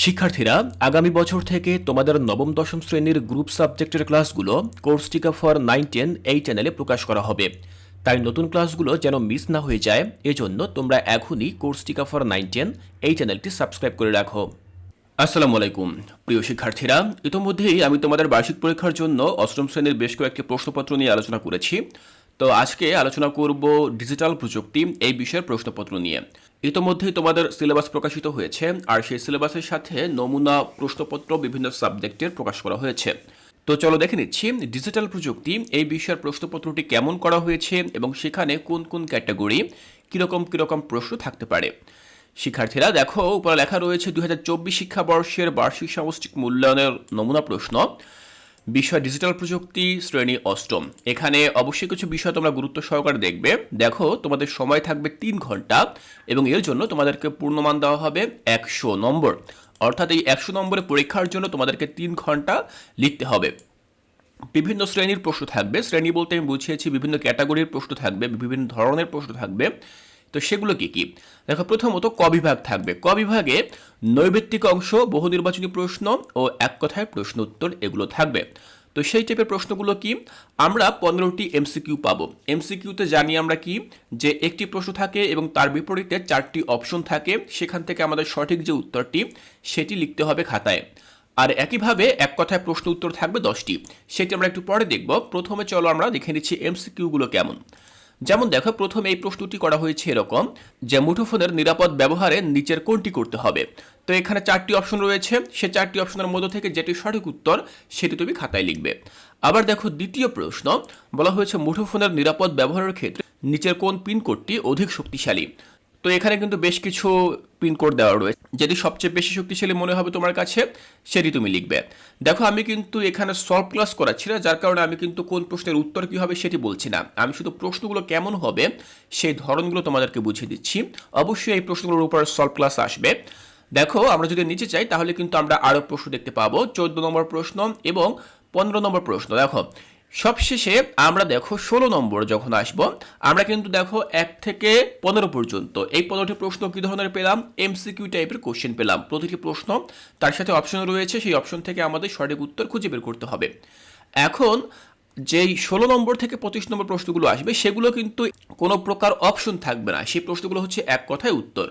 শিক্ষার্থীরা, আগামী বছর থেকে তোমাদের নবম, দশম শ্রেণির গ্রুপ সাবজেক্টের ক্লাসগুলো কোর্স টিকা ফর নাইন, টেন এই চ্যানেলে প্রকাশ করা হবে। তাই নতুন ক্লাসগুলো যেন মিস না হয়ে যায়, এজন্য তোমরা এখনই কোর্স টিকা ফর নাইন, টেন এই চ্যানেলটি সাবস্ক্রাইব করে রাখো। আসসালামু আলাইকুম। প্রিয় শিক্ষার্থীরা, ইতোমধ্যেই আমি তোমাদের বার্ষিক পরীক্ষার জন্য অষ্টম শ্রেণির বেশ কয়েকটি প্রশ্নপত্র নিয়ে আলোচনা করেছি। তো আজকে আলোচনা করব ডিজিটাল প্রযুক্তি এই বিষয়ের প্রশ্নপত্র নিয়ে। ইতোমধ্যেই তোমাদের সিলেবাস প্রকাশিত হয়েছে, আর সেই সিলেবাসের সাথে নমুনা, প্রশ্নপত্র, বিভিন্ন সাবজেক্টের প্রকাশ করা হয়েছে। তো চলো দেখে নিচ্ছি, ডিজিটাল প্রযুক্তি, এই বিষয়ের প্রশ্নপত্রটি কেমন করা হয়েছে এবং সেখানে কোন কোন ক্যাটাগরি কীরকম কীরকম প্রশ্ন থাকতে পারে। শিক্ষার্থীরা, দেখো, উপরে লেখা রয়েছে দু হাজার চব্বিশ শিক্ষাবর্ষের বার্ষিক সামষ্টিক মূল্যায়নের নমুনা প্রশ্ন। বিষয় ডিজিটাল প্রযুক্তি শ্রেণি অষ্টম। এখানে অবশ্যই কিছু বিষয় তোমরা গুরুত্ব সহকারে দেখবে। দেখো, তোমাদের সময় থাকবে তিন ঘণ্টা এবং এর জন্য তোমাদেরকে পূর্ণমান দেওয়া হবে একশো নম্বর। অর্থাৎ এই একশো নম্বরের পরীক্ষার জন্য তোমাদেরকে তিন ঘণ্টা লিখতে হবে। বিভিন্ন শ্রেণির প্রশ্ন থাকবে। শ্রেণি বলতে আমি বুঝিয়েছি, বিভিন্ন ক্যাটাগরির প্রশ্ন থাকবে, বিভিন্ন ধরনের প্রশ্ন থাকবে। তো সেগুলো কি কি? দেখো, প্রথমত ক বিভাগ থাকবে। ক বিভাগে নৈবেত্তিক অংশ বহু নির্বাচনী প্রশ্ন ও এক কথায় প্রশ্ন উত্তর এগুলো থাকবে। তো সেই টাইপের প্রশ্নগুলো কি? আমরা পনেরোটি এমসিকিউ পাবো। এমসিকিউতে জানি আমরা কি? যে একটি প্রশ্ন থাকে এবং তার বিপরীতে চারটি অপশন থাকে। সেখান থেকে আমাদের সঠিক যে উত্তরটি, সেটি লিখতে হবে খাতায়। আর একইভাবে এক কথায় প্রশ্ন উত্তর থাকবে দশটি। সেটি আমরা একটু পরে দেখব। প্রথমে চলো আমরা দেখে নিচ্ছি এমসিকিউগুলো কেমন। যেমন দেখো, প্রথমে এই প্রশ্নটি করা হয়েছে এরকম যে, মুঠোফোনের নিরাপদ ব্যবহারে নিচের কোনটি করতে হবে? তো এখানে চারটি অপশন রয়েছে। সে চারটি অপশনের মধ্যে থেকে যেটি সঠিক উত্তর, সেটি তুমি খাতায় লিখবে। আবার দেখো, দ্বিতীয় প্রশ্ন, বলা হয়েছে মুঠোফোনের নিরাপদ ব্যবহারের ক্ষেত্রে নিচের কোন পিন কোডটি অধিক শক্তিশালী? তো এখানে কিন্তু বেশ কিছু পিনকোড দেওয়া রয়েছে। যেটি সবচেয়ে বেশি শক্তিশালী মনে হবে তোমার কাছে, সেটি তুমি লিখবে। দেখো, আমি কিন্তু এখানে সলভ ক্লাস করাচ্ছি না, যার কারণে আমি কিন্তু কোন প্রশ্নের উত্তর কী হবে সেটি বলছি না। আমি শুধু প্রশ্নগুলো কেমন হবে সেই ধরনগুলো তোমাদেরকে বুঝিয়ে দিচ্ছি। অবশ্যই এই প্রশ্নগুলোর উপর সলভ ক্লাস আসবে। দেখো, আমরা যদি নিচে চাই তাহলে কিন্তু আমরা আরও প্রশ্ন দেখতে পাবো। চোদ্দ নম্বর প্রশ্ন এবং পনেরো নম্বর প্রশ্ন। দেখো সবশেষে আমরা দেখো ষোলো নম্বর যখন আসব, আমরা কিন্তু দেখো এক থেকে পনেরো পর্যন্ত। এই পনেরোটি প্রশ্ন কী ধরনের পেলাম? এমসিকিউ টাইপের কোশ্চেন পেলাম। প্রতিটি প্রশ্ন, তার সাথে অপশন রয়েছে, সেই অপশন থেকে আমাদের সঠিক উত্তর খুঁজে বের করতে হবে। এখন যেই ষোলো নম্বর থেকে পঁচিশ নম্বর প্রশ্নগুলো আসবে, সেগুলো কিন্তু কোনো প্রকার অপশন থাকবে না। সেই প্রশ্নগুলো হচ্ছে এক কথায় উত্তর।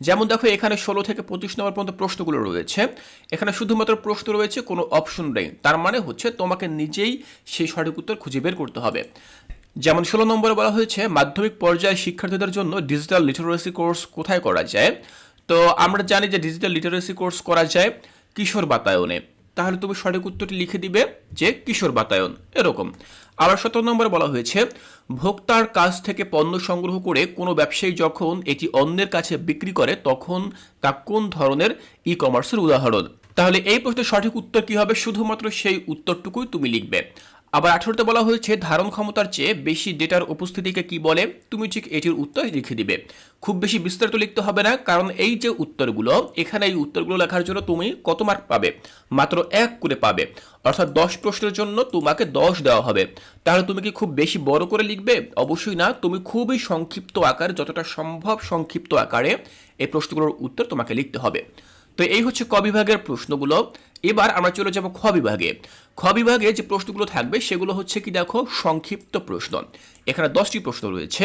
যেমন দেখো, এখানে ষোলো থেকে পঁচিশ নম্বর পর্যন্ত প্রশ্নগুলো রয়েছে। এখানে শুধুমাত্র প্রশ্ন রয়েছে, কোনো অপশন নেই। তার মানে হচ্ছে তোমাকে নিজেই সেই সঠিক উত্তর খুঁজে বের করতে হবে। যেমন ষোলো নম্বরে বলা হয়েছে, মাধ্যমিক পর্যায়ে শিক্ষার্থীদের জন্য ডিজিটাল লিটারেসি কোর্স কোথায় করা যায়? তো আমরা জানি যে ডিজিটাল লিটারেসি কোর্স করা যায় কিশোর বাতায়নে। তাহলে তুমি সঠিক উত্তরটি লিখে দিবে যে কিশোর বাতায়ন। এরকম। আবার সতেরো নম্বরে বলা হয়েছে, ভোক্তার কাছ থেকে পণ্য সংগ্রহ করে কোনো ব্যবসায়ী যখন এটি অন্যের কাছে বিক্রি করে, তখন তা কোন ধরনের ই কমার্সের উদাহরণ? তাহলে এই প্রশ্নের সঠিক উত্তর কী হবে? শুধুমাত্র সেই উত্তরটুকুই তুমি লিখবে। আবার আঠারোতে বলা হয়েছে, ধারণ ক্ষমতার চেয়ে বেশি ডেটার উপস্থিতিকে কি বলে? তুমি ঠিক এটির উত্তর লিখে দিবে। খুব বেশি বিস্তারিত লিখতে হবে না, কারণ এই যে উত্তরগুলো, এখানে এই উত্তরগুলো লেখার জন্য তুমি কত মার্ক পাবে? মাত্র এক করে পাবে। অর্থাৎ দশ প্রশ্নের জন্য তোমাকে দশ দেওয়া হবে। তাহলে তুমি কি খুব বেশি বড় করে লিখবে? অবশ্যই না। তুমি খুবই সংক্ষিপ্ত আকারে, যতটা সম্ভব সংক্ষিপ্ত আকারে এই প্রশ্নগুলোর উত্তর তোমাকে লিখতে হবে। তো এই হচ্ছে ক বিভাগের প্রশ্নগুলো। এবার আমরা চলে যাব খ বিভাগে। খ বিভাগে যে প্রশ্নগুলো থাকবে সেগুলো হচ্ছে কি দেখো, সংক্ষিপ্ত প্রশ্ন। এখানে দশটি প্রশ্ন রয়েছে।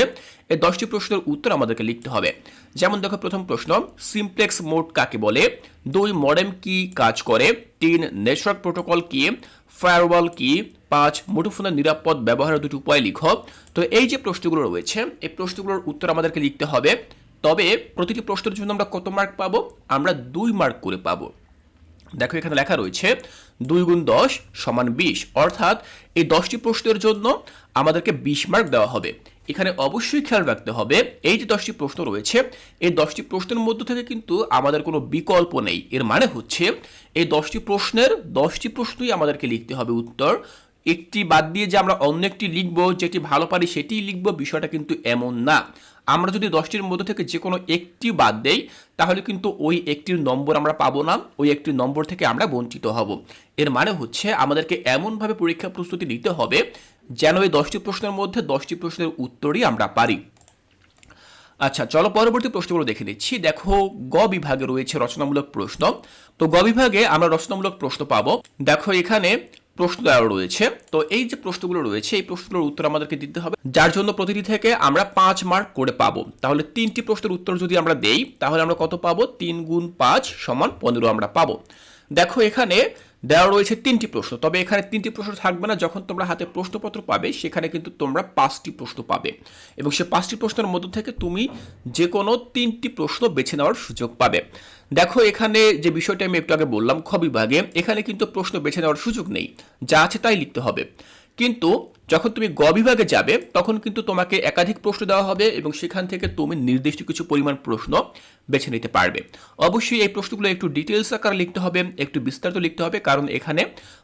এই দশটি প্রশ্নের উত্তর আমাদেরকে লিখতে হবে। যেমন দেখো, প্রথম প্রশ্ন, সিমপ্লেক্স মোড কাকে বলে? দুই মডেম কি কাজ করে? তিন, নেটওয়ার্ক প্রোটোকল কি? ফায়ারওয়াল কি? পাঁচ, মুঠোফোনের নিরাপদ ব্যবহারের দুটি উপায় লিখো। তো এই যে প্রশ্নগুলো রয়েছে, এই প্রশ্নগুলোর উত্তর আমাদেরকে লিখতে হবে। তবে প্রতিটি প্রশ্নের জন্য আমরা কত মার্ক পাবো? আমরা দুই মার্ক করে পাবো। দেখো এখানে লেখা রয়েছে, দুই গুণ দশ সমান বিশ। অর্থাৎ এই দশটি প্রশ্নের জন্য আমাদেরকে বিশ মার্ক দেওয়া হবে। এখানে অবশ্যই খেয়াল রাখতে হবে, এই যে দশটি প্রশ্ন রয়েছে, এই দশটি প্রশ্নের মধ্য থেকে কিন্তু আমাদের কোনো বিকল্প নেই। এর মানে হচ্ছে, এই দশটি প্রশ্নের দশটি প্রশ্নই আমাদেরকে লিখতে হবে উত্তর একটি বাদ দিয়ে যে আমরা অন্য একটি লিখব, যেটি ভালো পারি সেটিই লিখব, বিষয়টা কিন্তু এমন না। আমরা যদি দশটির মধ্যে থেকে যে কোনো একটি বাদ দেই, তাহলে কিন্তু ওই একটির নম্বর আমরা পাবো না, ওই একটি নম্বর থেকে আমরা বঞ্চিত হব। এর মানে হচ্ছে আমাদেরকে এমনভাবে পরীক্ষা প্রস্তুতি নিতে হবে, যেন এই দশটি প্রশ্নের মধ্যে দশটি প্রশ্নের উত্তরই আমরা পারি। আচ্ছা চলো পরবর্তী প্রশ্নগুলো দেখে নিচ্ছি। দেখো, গ বিভাগে রয়েছে রচনামূলক প্রশ্ন। তো গ বিভাগে আমরা রচনামূলক প্রশ্ন পাবো। দেখো এখানে প্রশ্ন দেওয়া রয়েছে। তো এই যে প্রশ্নগুলো রয়েছে, এই প্রশ্নগুলোর উত্তর আমাদেরকে দিতে হবে। যার জন্য প্রতিটি থেকে আমরা পাঁচ মার্ক করে পাবো। তাহলে তিনটি প্রশ্নের উত্তর যদি আমরা দেই, তাহলে আমরা কত পাবো? তিন গুণ পাঁচ সমান পনেরো আমরা পাবো। দেখো এখানে দেওয়া রয়েছে তিনটি প্রশ্ন। তবে এখানে তিনটি প্রশ্ন থাকবে না। যখন তোমরা হাতে প্রশ্নপত্র পাবে, সেখানে কিন্তু তোমরা পাঁচটি প্রশ্ন পাবে। এবং সে পাঁচটি প্রশ্নের মধ্য থেকে তুমি যে কোনো তিনটি প্রশ্ন বেছে নেওয়ার সুযোগ পাবে। দেখো, এখানে যে বিষয়টি আমি একটু আগে বললাম, খ বিভাগে, এখানে কিন্তু প্রশ্ন বেছে নেওয়ার সুযোগ নেই। যা আছে তাই লিখতে হবে। কিন্তু যখন তুমি গ বিভাগে যাবে, তখন কিন্তু তোমাকে একাধিক প্রশ্ন দেওয়া হবে এবং সেখান থেকে তুমি নির্দিষ্ট কিছু পরিমাণ প্রশ্ন বেছে নিতে পারবে। অবশ্যই এই প্রশ্নগুলো একটু ডিটেলস আকারে লিখতে হবে, একটু বিস্তারিত লিখতে হবে, কারণ এখানে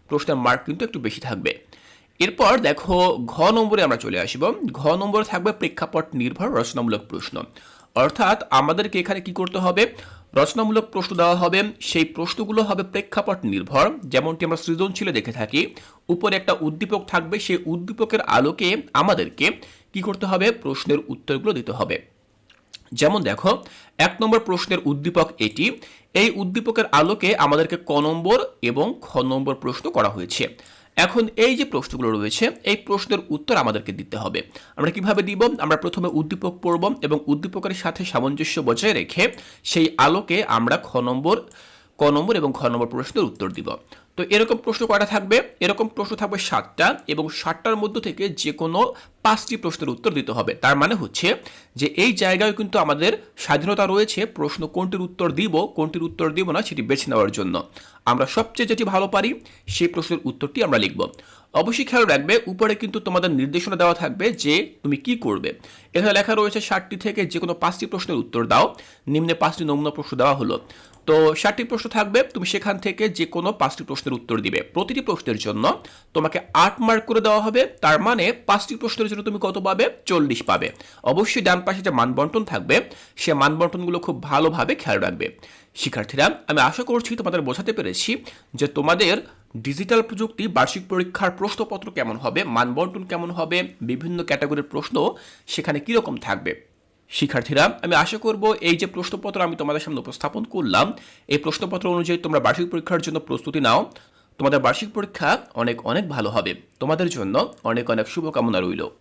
প্রশ্নের মার্ক কিন্তু একটু বেশি থাকবে। এরপর দেখো, ঘ নম্বরে আমরা চলে আসব। ঘ নম্বরে থাকবে প্রেক্ষাপট নির্ভর রচনামূলক প্রশ্ন। অর্থাৎ আমাদেরকে এখানে কি করতে হবে? রচনামূলক প্রশ্ন দেওয়া হবে। সেই প্রশ্নগুলো হবে প্রেক্ষাপট নির্ভর। যেমনটি আমরা সৃজনশীলে দেখে থাকি, উপরে একটা উদ্দীপক থাকবে। সেই উদ্দীপকের আলোকে আমাদেরকে কি করতে হবে? প্রশ্নের উত্তরগুলো দিতে হবে। যেমন দেখো, এক নম্বর প্রশ্নের উদ্দীপক এটি। এই উদ্দীপকের আলোকে আমাদেরকে ক নম্বর এবং খ নম্বর প্রশ্ন করা হয়েছে। এখন এই যে প্রশ্নগুলো রয়েছে, এই প্রশ্নের উত্তর আমাদেরকে দিতে হবে। আমরা কীভাবে দিব? আমরা প্রথমে উদ্দীপক পড়ব এবং উদ্দীপকের সাথে সামঞ্জস্য বজায় রেখে সেই আলোকে আমরা খ নম্বর, ক নম্বর এবং খ নম্বর প্রশ্নের উত্তর দিব। তো এরকম প্রশ্ন কয়টা থাকবে? এরকম প্রশ্ন থাকবে সাতটা এবং সাতটার মধ্য থেকে যে কোনো পাঁচটি প্রশ্নের উত্তর দিতে হবে। তার মানে হচ্ছে যে এই জায়গায় কিন্তু আমাদের স্বাধীনতা রয়েছে, প্রশ্ন কোনটির উত্তর দিব, কোনটির উত্তর দিব না সেটি বেছে নেওয়ার জন্য। আমরা সবচেয়ে যেটি ভালো পারি, সেই প্রশ্নের উত্তরটি আমরা লিখব। অবশ্যই খেয়াল রাখবে, উপরে কিন্তু তোমাদের নির্দেশনা দেওয়া থাকবে যে তুমি কি করবে। এখানে লেখা রয়েছে ষাটটি থেকে যে কোনো পাঁচটি প্রশ্নের উত্তর দাও। নিম্নে পাঁচটি নমুনা প্রশ্ন দেওয়া হলো। তো ষাটটি প্রশ্ন থাকবে। তুমি সেখান থেকে যে কোনো পাঁচটি প্রশ্নের উত্তর দিবে। প্রতিটি প্রশ্নের জন্য তোমাকে আট মার্ক করে দেওয়া হবে। তার মানে পাঁচটি প্রশ্নের জন্য তুমি কত পাবে? চল্লিশ পাবে। অবশ্যই ডান পাশে যে মানবন্টন থাকবে, সে মানবন্টনগুলো খুব ভালোভাবে খেয়াল রাখবে। শিক্ষার্থীরা, আমি আশা করছি তোমাদের বোঝাতে পেরেছি যে তোমাদের ডিজিটাল প্রযুক্তি, বার্ষিক পরীক্ষার প্রশ্নপত্র কেমন হবে, মানবন্টন কেমন হবে, বিভিন্ন ক্যাটাগরির প্রশ্ন সেখানে কীরকম থাকবে। শিক্ষার্থীরা, আমি আশা করব এই যে প্রশ্নপত্র আমি তোমাদের সামনে উপস্থাপন করলাম, এই প্রশ্নপত্র অনুযায়ী তোমরা বার্ষিক পরীক্ষার জন্য প্রস্তুতি নাও। তোমাদের বার্ষিক পরীক্ষা অনেক অনেক ভালো হবে। তোমাদের জন্য অনেক অনেক শুভকামনা রইল।